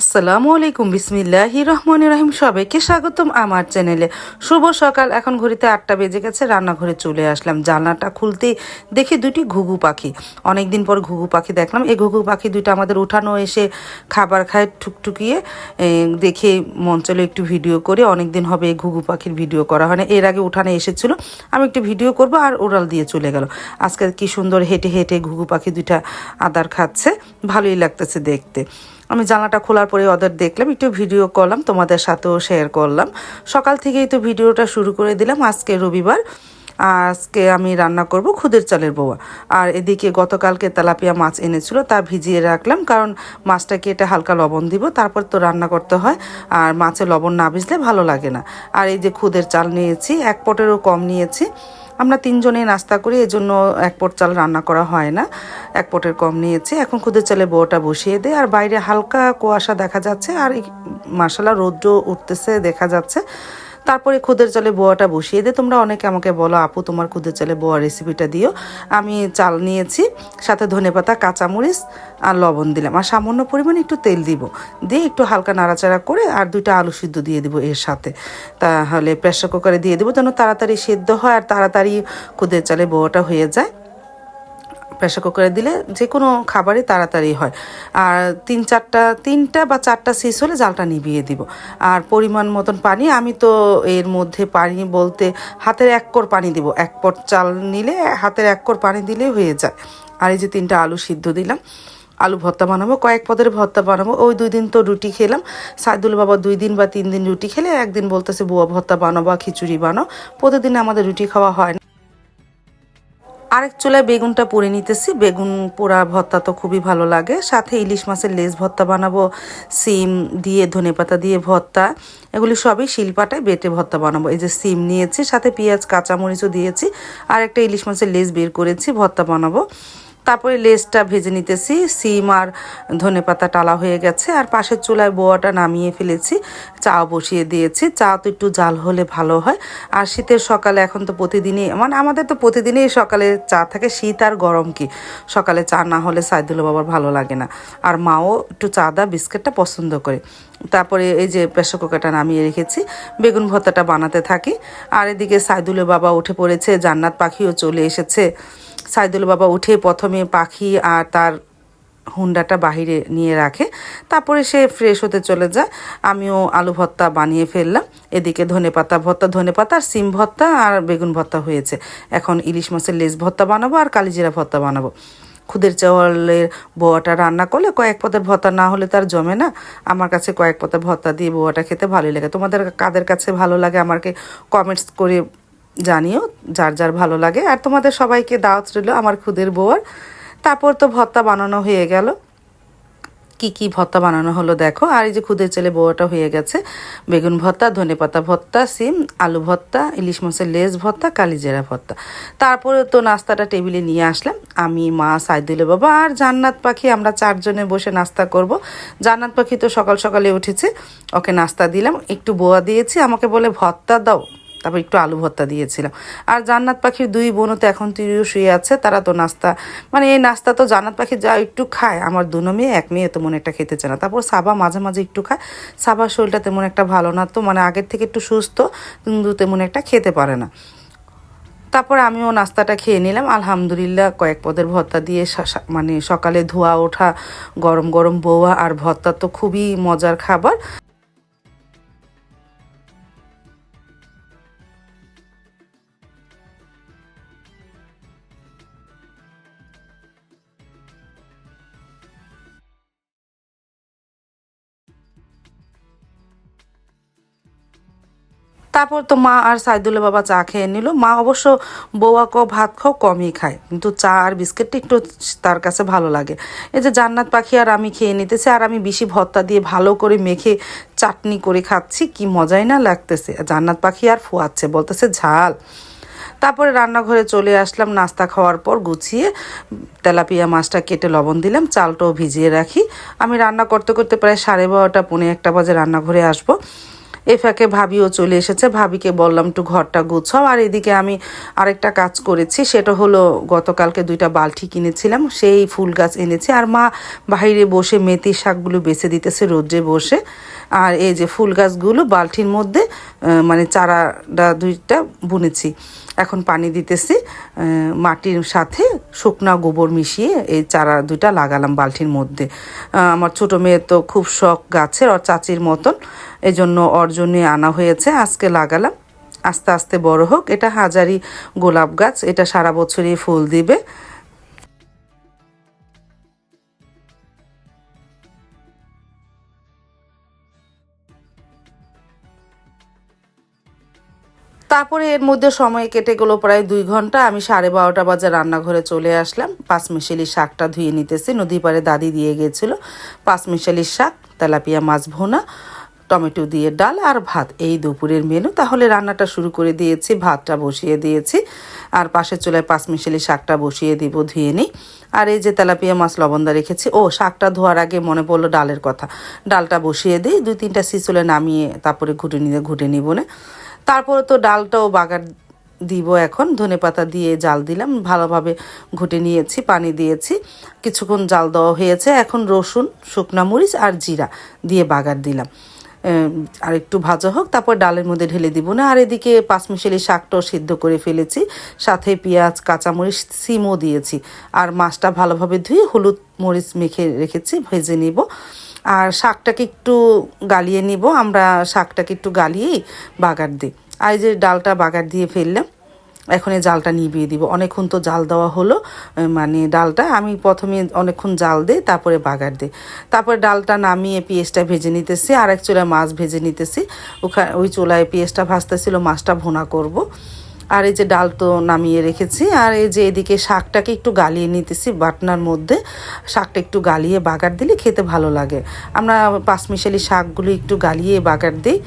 আসসালামু আলাইকুম, বিসমিল্লাহি রহমান রহিম। সবাইকে স্বাগতম আমার চ্যানেলে। শুভ সকাল। এখন ঘড়িতে আটটা বেজে গেছে, রান্নাঘরে চলে আসলাম। জানলাটা খুলতে দেখি দুটি ঘুঘু পাখি। অনেক দিন পর ঘুঘু পাখি দেখলাম। এই ঘুঘু পাখি দুইটা আমাদের উঠানো এসে খাবার খায় ঠুকঠুকিয়ে দেখে মন চলো একটু ভিডিও করে। অনেক দিন হবে এই ঘুঘু পাখির ভিডিও করা হয় না। এর আগে উঠানে এসেছিল। আমি একটু ভিডিও করব আর ওরাল দিয়ে চলে গেল। আজকে কি সুন্দর হেঁটে হেঁটে ঘুঘু পাখি দুইটা আদার খাচ্ছে। ভালোই লাগতেছে দেখতে। আমি জানলাটা খোলার পরে ওদের দেখলাম, একটু ভিডিও করলাম, তোমাদের সাথেও শেয়ার করলাম। সকাল থেকেই তো ভিডিওটা শুরু করে দিলাম, আজকে রবিবার, আজকে আমি রান্না করব খুদের চালের বউয়া আর এদিকে গতকালকে তেলাপিয়া মাছ এনেছিল, তা ভিজিয়ে রাখলাম, কারণ মাছটাকে এটা হালকা লবণ দিব, তারপর তো রান্না করতে হয়, আর মাছে লবণ না ভিজলে ভালো লাগে না। আর এই যে খুদের চাল নিয়েছি, এক পটেরও কম নিয়েছি আমরা তিনজনে নাস্তা করি, এজন্য এক পট চাল রান্না করা হয় না। এক পটের কম নিয়েছি। এখন খুদের চালে বউটা বসিয়ে দেয় আর বাইরে হালকা কুয়াশা দেখা যাচ্ছে, আর মাসালা রৌদ্র উঠতেছে, দেখা যাচ্ছে। তারপরে খুদের চালে বোয়াটা বসিয়ে দে। তোমরা অনেকে আমাকে বলো, আপু, তোমার খুদের চালে বোয়া রেসিপিটা দিও। আমি চাল নিয়েছি, সাথে ধনেপাতা কাঁচামরিচ আর লবণ দিলাম। আর সামান্য পরিমাণে একটু তেল দিব। দিয়ে একটু হালকা নাড়াচাড়া করে আর দুইটা আলু সিদ্ধ দিয়ে দিব এর সাথে। তাহলে প্রেশার কুকারে দিয়ে দেবো যেন তাড়াতাড়ি সেদ্ধ হয় আর তাড়াতাড়ি খুদের চালে বোয়াটা হয়ে যায়। প্রেশার কুকারে দিলে যে কোনো খাবারই তাড়াতাড়ি হয়। আর তিন চারটা, তিনটা বা চারটা শেষ হলে জালটা নিভিয়ে দিব। আর পরিমাণ মতন পানি, আমি তো এর মধ্যে পানি বলতে হাতের এক কোর পানি দিব। এক পট চাল নিলে হাতের এক কোর পানি দিলেই হয়ে যায়। আর এই যে তিনটা আলু সিদ্ধ দিলাম, আলু ভর্তা বানাবো, কয়েক পদের ভর্তা বানাবো। ওই দুই দিন তো রুটি খেলাম। সাইদুল বাবা দুই দিন বা তিন দিন রুটি খেলে, একদিন বলতেছে, বুয়া ভর্তা বানাবো বা খিচুড়ি বানাও। প্রতিদিন আমাদের রুটি খাওয়া হয় না। আরেক চুলায় বেগুনটা পরে নিতেছি। বেগুন পোড়া ভর্তা তো খুবই ভালো লাগে। সাথে ইলিশ মাছের লেস ভর্তা বানাবো। সিম দিয়ে, ধনে পাতা দিয়ে ভর্তা। এগুলি সবই শিলপাটায় বেটে ভর্তা বানাবো। এই যে সিম নিয়েছি, সাথে পেঁয়াজ, কাঁচামরিচও দিয়েছি। আর একটা ইলিশ মাছের লেজ বের করেছি, ভর্তা বানাবো। তারপরে লেসটা ভেজে নিতেছি, সিম আর ধনে পাতা টালা হয়ে গেছে, আর পাশের চুলায় বোয়াটা নামিয়ে ফেলেছি, চা বসিয়ে দিয়েছি, চা তো একটু জাল হলে ভালো হয়, আর শীতের সকালে এখন তো প্রতিদিনই মানে আমাদের তো প্রতিদিনই সকালে চা থাকে, শীত আর গরম কি, সকালে চা না হলে সাইদুল বাবার ভালো লাগে না, আর মাও একটু চা দা, বিস্কিটটা পছন্দ করে, তারপরে এই যে প্রেশার কুকারটা নামিয়ে রেখেছি, বেগুন ভর্তাটা বানাতে থাকি, আর এদিকে সাইদুলের বাবা উঠে পড়েছে, জান্নাত পাখিও চলে এসেছে সাইদুল বাবা উঠে প্রথমে পাখি আর তার হুন্ডাটা বাহিরে নিয়ে রাখে। তারপরে সে ফ্রেশ হতে চলে যায়। আমিও আলু ভর্তা বানিয়ে ফেললাম। এদিকে ধনে পাতা ভর্তা, ধনে পাতা আর সিম ভর্তা আর বেগুন ভর্তা হয়েছে। এখন ইলিশ মাছের লেজ ভর্তা বানাবো আর কালিজিরা ভর্তা বানাবো। খুদের চাওয়ালের বোয়াটা রান্না করলে কয়েক পদের ভর্তা না হলে তার জমে না। আমার কাছে কয়েক পদের ভর্তা দিয়ে বোয়াটা খেতে ভালোই লাগে। তোমাদের কাদের কাছে ভালো লাগে আমাকে কমেন্টস করে জানিও, যার যার ভালো লাগে। আর তোমাদের সবাইকে দাওয়াত রইল আমার খুদের বউয়ার। তারপর তো ভত্তা বানানো হয়ে গেল। কি কি ভর্তা বানানো হলো দেখো। আর এই যে খুদের ছেলে বউটা হয়ে গেছে। বেগুন ভর্তা ধনে পাতা ভর্তা সিম, আলু ভর্তা ইলিশ মাছের লেজ ভর্তা কালিজেরা ভর্তা তারপরে তো নাস্তাটা টেবিলে নিয়ে আসলাম। আমি, মা, সাইদুলে বাবা আর জান্নাত পাখি, আমরা চারজনে বসে নাস্তা করব। জান্নাত পাখি তো সকাল সকালে উঠেছে। ওকে নাস্তা দিলাম। একটু বোয়া দিয়েছি। আমাকে বলে ভর্তা দাও। তারপর একটু আলু ভর্তা দিয়েছিলাম। আর জান্নাত পাখির দুই বোনও তো এখন তিরিও শুয়ে আছে, তারা তো নাস্তা মানে এই নাস্তা তো জান্নাত পাখি যা একটু খায়, আমার দুনো মেয়ে, এক মেয়ে তো মনে একটা খেতে চায় না। তারপর সাবা মাঝে মাঝে একটু খায়, সাবার শরীরটা তেমন একটা ভালো না তো মানে আগের থেকে একটু সুস্থ, কিন্তু তেমন একটা খেতে পারে না। তারপর আমিও নাস্তাটা খেয়ে নিলাম, আলহামদুলিল্লাহ কয়েক পদের ভর্তা দিয়ে মানে সকালে ধোয়া ওঠা, গরম গরম বৌয়া, আর ভর্তা তো খুবই মজার খাবার। তারপর তো মা আর সাইদুল্লা বাবা চা খেয়ে নিল। মা অবশ্য বৌয়া ক ভাত খাও, কমই খায়। কিন্তু চা আর বিস্কিটটা একটু তার কাছে ভালো লাগে। এই যে জান্নাত পাখি আর আমি খেয়ে নিতেছি, আর আমি বেশি ভর্তা দিয়ে ভালো করে মেখে চাটনি করে খাচ্ছি, কি মজাই না লাগতেছে। জান্নাত পাখি আর ফুয়াচ্ছে, বলতেছে ঝাল। তারপরে রান্নাঘরে চলে আসলাম, নাস্তা খাওয়ার পর গুছিয়ে তেলাপিয়া মাছটা কেটে লবণ দিলাম, চালটাও ভিজিয়ে রাখি। আমি রান্না করতে করতে প্রায় সাড়ে বারোটা, পৌনে একটা বাজে রান্নাঘরে আসব। এ ভাবিও চলে এসেছে। ভাবিকে বললাম, একটু ঘরটা গুছাও। আর এদিকে আমি আরেকটা কাজ করেছি, সেটা হলো গতকালকে দুইটা বালটি কিনেছিলাম। সেই ফুল গাছ এনেছি। আর মা বাইরে বসে মেথি শাকগুলো বেছে দিতেছে রোদ্রে বসে। আর এই যে ফুল গাছগুলো বালটির মধ্যে মানে চারাটা দুইটা বুনেছি। এখন পানি দিতেছি মাটির সাথে শুকনা গোবর মিশিয়ে এই চারা দুইটা লাগালাম বালতির মধ্যে। আমার ছোট মেয়ে তো খুব শখ গাছের, ওর চাচির মতন। এই জন্য ওর জন্যে আনা হয়েছে, আজকে লাগালাম। আস্তে আস্তে বড় হোক, এটা হাজারি গোলাপ গাছ, এটা সারা বছরই ফুল দিবে। তারপরে এর মধ্যে সময় কেটে গেলো প্রায় দুই ঘণ্টা। আমি সাড়ে বারোটা বাজে রান্নাঘরে চলে আসলাম। পাঁচমিশালি শাকটা ধুয়ে নিতেছি। নদী পাড়ে দাদি দিয়ে গিয়েছিল পাঁচমিশালি শাক, তেলাপিয়া মাছ ভোনা, টমেটো দিয়ে ডাল আর ভাত। এই দুপুরের মেনু। তাহলে রান্নাটা শুরু করে দিয়েছি, ভাতটা বসিয়ে দিয়েছি। আর পাশের চুলায় পাঁচমিশালি শাকটা বসিয়ে দিব, ধুয়ে নিই। আর এই যে তেলাপিয়া মাছ লবণদা রেখেছি, ও শাকটা ধোয়ার আগে মনে পড়ল ডালের কথা। ডালটা বসিয়ে দিই, দুই তিনটা সিচলে নামিয়ে তারপরে ঘুটে নিয়ে ঘুটে নিব না। তারপরে তো ডালটাও বাগার দিব এখন। ধনে পাতা দিয়ে জাল দিলাম, ভালোভাবে ঘুটে নিয়েছি, পানি দিয়েছি। কিছুক্ষণ জাল দেওয়া হয়েছে। এখন রসুন, শুকনা মরিচ আর জিরা দিয়ে বাগার দিলাম। আর একটু ভাজা হোক, তারপর ডালের মধ্যে ঢেলে দিব না। আর এদিকে পাঁচমিশালি শাকটাও সিদ্ধ করে ফেলেছি। সাথে পেঁয়াজ, কাঁচামরিচ, সিমও দিয়েছি। আর মাছটা ভালোভাবে ধুয়ে হলুদ মরিচ মেখে রেখেছি, ভেজে নিব। আর শাকটাকে একটু গালিয়ে নিব। আমরা শাকটাকে একটু গালিয়েই বাগার দিই। আর যে ডালটা বাগার দিয়ে ফেললাম, এখন এই জালটা নিভিয়ে দিব। অনেকক্ষণ তো জাল দেওয়া হলো মানে ডালটা। আমি প্রথমে অনেকক্ষণ জাল দিই, তারপরে বাগার দিই। তারপরে ডালটা নামিয়ে পেঁয়াজটা ভেজে নিতেছি আর এক চুলায় মাছ ভেজে নিতেছি। ওখানে ওই চুলায় পেঁয়াজটা ভাজতেছিল, মাছটা ভোনা করব। আর এই যে ডাল তো নামিয়ে রেখেছি, আর এই যে এদিকে শাকটাকে একটু গালিয়ে নিতেছি বাটনার মধ্যে। শাকটা একটু গালিয়ে বাগার দিলে খেতে ভালো লাগে। আমরা পাঁচমিশালি শাকগুলো একটু গালিয়ে বাগার দিই।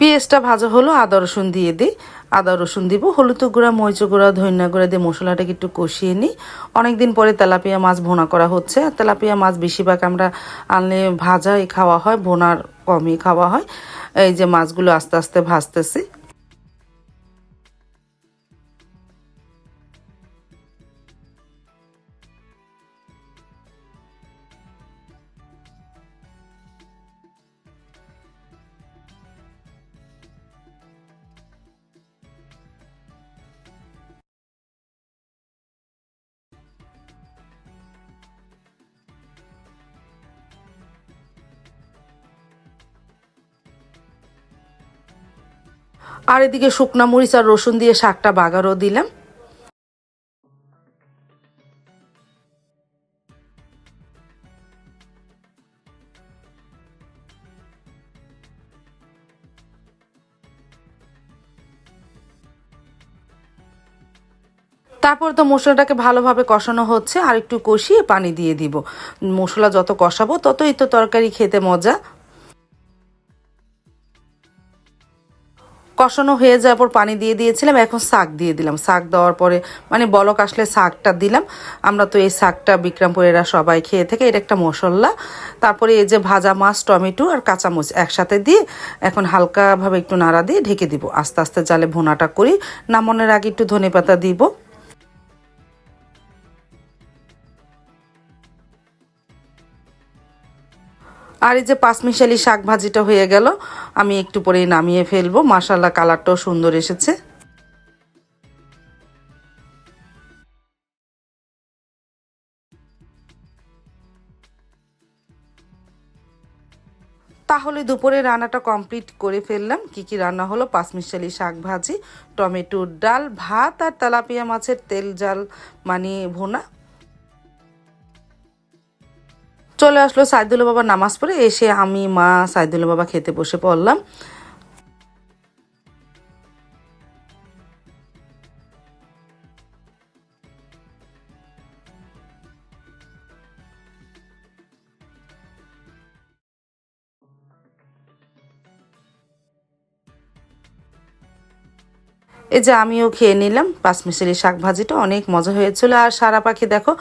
পেঁয়াজটা ভাজা হলো, আদা রসুন দিয়ে দিই। আদা, রসুন দিব, হলুদ গুঁড়া, মরিচ গুঁড়া, ধনিয়া গুঁড়া দিয়ে মশলাটাকে একটু কষিয়ে নিই। অনেকদিন পরে তেলাপিয়া মাছ ভোনা করা হচ্ছে। আর তেলাপিয়া মাছ বেশিরভাগ আমরা আনলে ভাজাই খাওয়া হয়, ভোনার কমই খাওয়া হয়। এই যে মাছগুলো আস্তে আস্তে ভাজতেছি। আর এদিকে শুকনা মরিচ আর রসুন দিয়ে শাকটা বাগারও দিলাম। তারপর তো মশলাটাকে ভালোভাবে কষানো হচ্ছে, আর একটু কষিয়ে পানি দিয়ে দিব। মশলা যত কষাবো, ততই তো তরকারি খেতে মজা। কষানো হয়ে যাওয়ার পর পানি দিয়ে দিয়েছিলাম, এখন শাক দিয়ে দিলাম। শাক দেওয়ার পরে মানে বলক আসলে শাকটা দিলাম। আমরা তো এই শাকটা বিক্রমপুরেরা সবাই খেয়ে থেকে, এটা একটা মশলা। তারপরে এই যে ভাজা মাছ, টমেটো আর কাঁচামরিচ একসাথে দিয়ে এখন হালকাভাবে একটু নাড়া দিয়ে ঢেকে দিব। আস্তে আস্তে জালে ভোনাটা করি। নামানোর আগে একটু ধনে পাতা দিব। আর এই যে পাঁচমিশালি শাক ভাজিটা হয়ে গেল, আমি একটু পরেই নামিয়ে ফেলব। মাসাল্লাহ কালারটাও সুন্দর এসেছে। তাহলে দুপুরে রান্নাটা কমপ্লিট করে ফেললাম। কি কি রান্না হলো? পাঁচমিশালি শাক ভাজি, টমেটোর ডাল, ভাত আর তেলাপিয়া মাছের তেল, জাল মানে ভুনা। চলে আসলো সাইদুল্লা বাবা নামাজ পড়ে এসে আমি মা সাইদুল্লা বাবা খেতে বসে পড়লাম। এই যে আমিও খেয়ে নিলাম পাঁচমিশালি শাক ভাজিটা অনেক মজা হয়েছিল। আর সারা পাখি দেখো,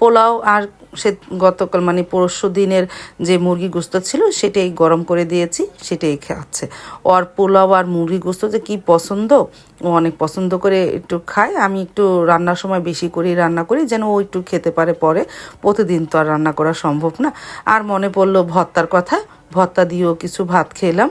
পোলাও আর সে গতকাল মানে পরশু দিনের যে মুরগি গোস্ত ছিল, সেটাই গরম করে দিয়েছি, সেটাই খাচ্ছে। ওর পোলাও আর মুরগি গোস্ত যে কী পছন্দ, ও অনেক পছন্দ করে একটু খায়। আমি একটু রান্নার সময় বেশি করি রান্না করি, যেন ও একটু খেতে পারে পরে। প্রতিদিন তো আর রান্না করা সম্ভব না। আর মনে পড়ল ভত্তার কথা ভত্তা দিয়েও কিছু ভাত খেলাম।